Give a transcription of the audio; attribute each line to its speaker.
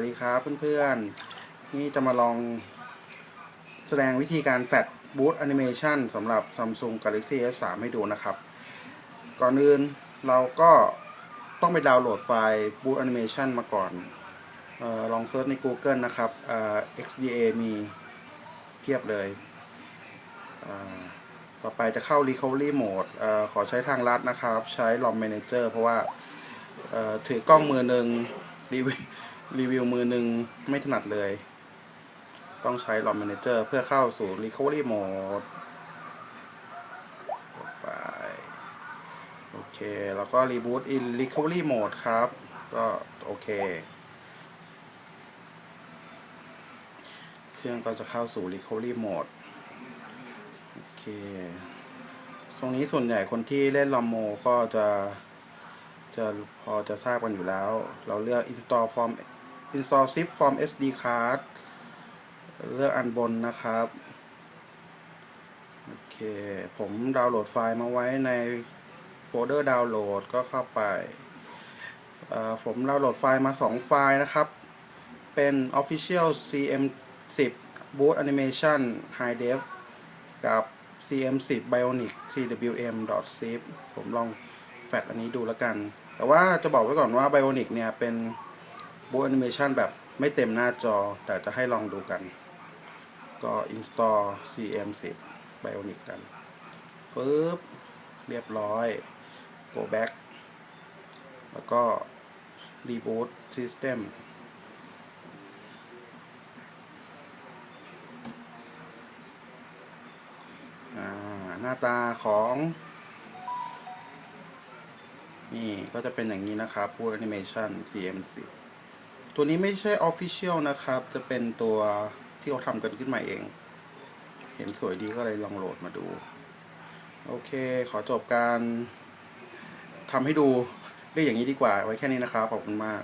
Speaker 1: วัสดีครับเพื่อนๆ นี่จะมาลองแสดงวิธีการแฟลชบูตแอนิเมชันสำหรับ Samsung Galaxy S3 ให้ดูนะครับ ก่อนอื่นเราก็ต้องไปดาวน์โหลดไฟล์ Boot Animation มาก่อนออลองเซิร์ชใน Google นะครับ XDA มีเพียบเลยต่อไปจะเข้า Recovery Mode อขอใช้ทางลัดนะครับ ใช้ ROM Manager เพราะว่าถือกล้องมือหนึ่งรีวิว รีวิวมือหนึ่งไม่ถนัดเลย ต้องใช้ ROM Manager เพื่อเข้าสู่ Recovery Mode ไปโอเค แล้วก็ Reboot in Recovery Mode ครับ ก็โอเค เครื่องก็จะเข้าสู่ Recovery Mode โอเค ตรงนี้ส่วนใหญ่คนที่เล่นลอมโมก็จะจะพอจะทราบกันอยู่แล้ว เราเลือก install from install zip from SD card เลือกอันบนนะครับ โอเค ผมดาวน์โหลดไฟล์มาไว้ในโฟลเดอร์ดาวน์โหลดก็เข้าไป ผมดาวน์โหลดไฟล์มา 2 ไฟล์นะครับ เป็น official cm10 boot animation high def กับ cm10 bionic cwm.zip ผมลองแฟดอันนี้ดูแล้วกัน แต่ว่าจะบอกไว้ก่อนว่า bionic เนี่ยเป็น boot animation แบบไม่เต็มหน้าจอ แต่จะให้ลองดูกัน ก็ install cm10 bionic กันปึ๊บเรียบร้อย go back แล้วก็ reboot system อ่าหน้าตาของ นี่ก็จะเป็นอย่างนี้นะครับพวก animation CM10 ตัวนี้ไม่ใช่ official นะครับ จะเป็นตัวที่เขาทำกันขึ้นมาเอง เห็นสวยดีก็เลยลองโหลดมาดู โอเค ขอจบการทำให้ดูเรื่องอย่างนี้ดีกว่าไว้แค่นี้นะครับ ขอบคุณมาก